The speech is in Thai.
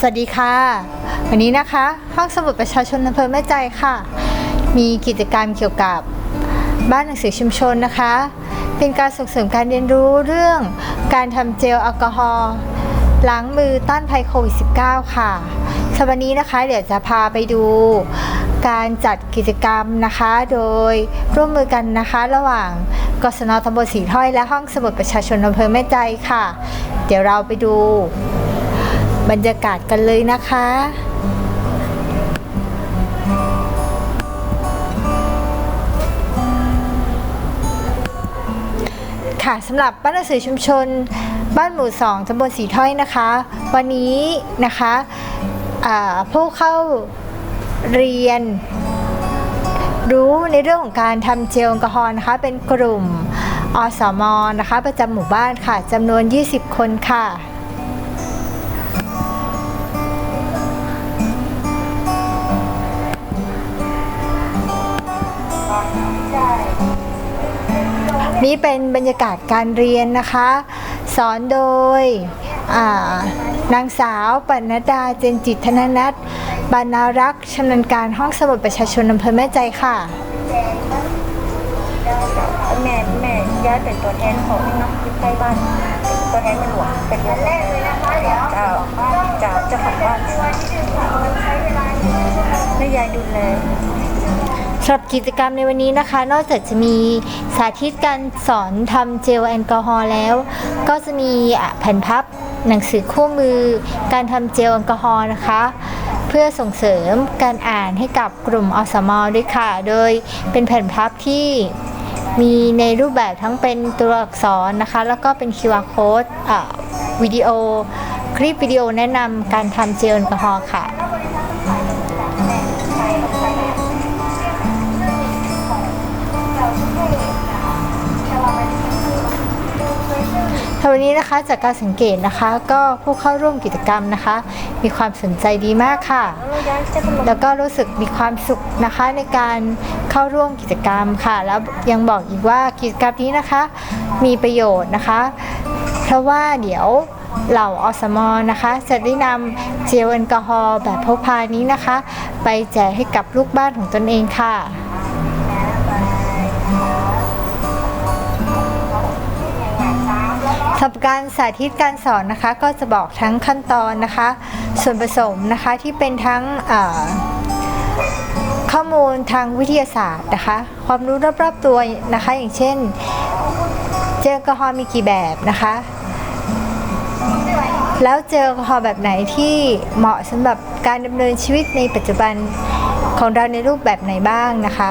สวัสดีค่ะ วันนี้นะคะ ห้องสมุดประชาชนอำเภอแม่ใจค่ะ มีกิจกรรมเกี่ยวกับบ้านหนังสือชุมชนนะคะ เป็นการส่งเสริมการเรียนรู้เรื่องการทำเจลแอลกอฮอล์ล้างมือต้านภัยโควิด -19 ค่ะสำหรับวันนี้นะคะ เดี๋ยวจะพาไปดูการจัดกิจกรรมนะคะ โดยร่วมมือกันนะคะ ระหว่างกศนตำบลสีถ้อยและห้องสมุดประชาชนอำเภอแม่ใจค่ะ เดี๋ยวเราไปดู บรรยากาศกันเลยนะคะค่ะสำหรับบ้านหนังสือชุมชน บ้านหมู่สองตำบลสีถ้อยนะคะ วันนี้นะคะผู้เข้าเรียน รู้ในเรื่องของการทำเจลแอลกอฮอล์นะคะ เป็นกลุ่มอสมนะคะ ประจำหมู่บ้านค่ะจำนวน 20 คนค่ะ นี่เป็นบรรยากาศการเรียนนะคะ สอนโดยนางสาวปนัดาเจนจิตธนนัทบรรณารักษ์ชำนาญการห้องสมุดประชาชนอำเภอแม่ใจค่ะแม่แม่ย้ายเป็นตัวแทนของน้องที่ใกล้บ้านตัวแทนมันหลวงเป็นแรกเลยนะคะเดี๋ยวเจ้าเจ้าเจ้าของบ้านแม่ยายดูแล สำหรับกิจกรรมในวันนี้นะคะ นอกจากจะมีสาธิตการสอนทำเจลแอลกอฮอล์แล้ว ก็จะมีแผ่นพับหนังสือคู่มือ การทำเจลแอลกอฮอล์นะคะ เพื่อส่งเสริมการอ่านให้กับกลุ่มอสมอด้วยค่ะ โดยเป็นแผ่นพับที่มีในรูปแบบทั้งเป็นตัวอักษรนะคะ แล้วก็เป็น QR code วิดีโอ คลิปวิดีโอแนะนำการทำเจลแอลกอฮอล์ค่ะ ค่ะวันนี้นะคะจากการสังเกตนะคะก็ผู้เข้าร่วมกิจกรรมนะคะ มีความสนใจดีมากค่ะ แล้วก็รู้สึกมีความสุขนะคะในการเข้าร่วมกิจกรรมค่ะ แล้วยังบอกอีกว่ากิจกรรมนี้นะคะ มีประโยชน์นะคะ เพราะว่าเดี๋ยวเหล่าอสมนะคะจะได้นำเจลแอลกอฮอล์แบบพกพานี้นะคะ ไปแจกให้กับลูกบ้านของตนเองค่ะ รับการสาธิตการสอนนะคะก็จะบอกทั้งขั้นตอนนะคะ ส่วนผสมนะคะที่เป็นทั้งข้อมูลทางวิทยาศาสตร์นะคะ ความรู้รอบๆตัวนะคะ อย่างเช่นเจลแอลกอฮอล์มีกี่แบบนะคะ แล้วเจลแอลกอฮอล์แบบไหนที่เหมาะสำหรับการดำเนินชีวิตในปัจจุบันของเราในรูปแบบไหนบ้างนะคะ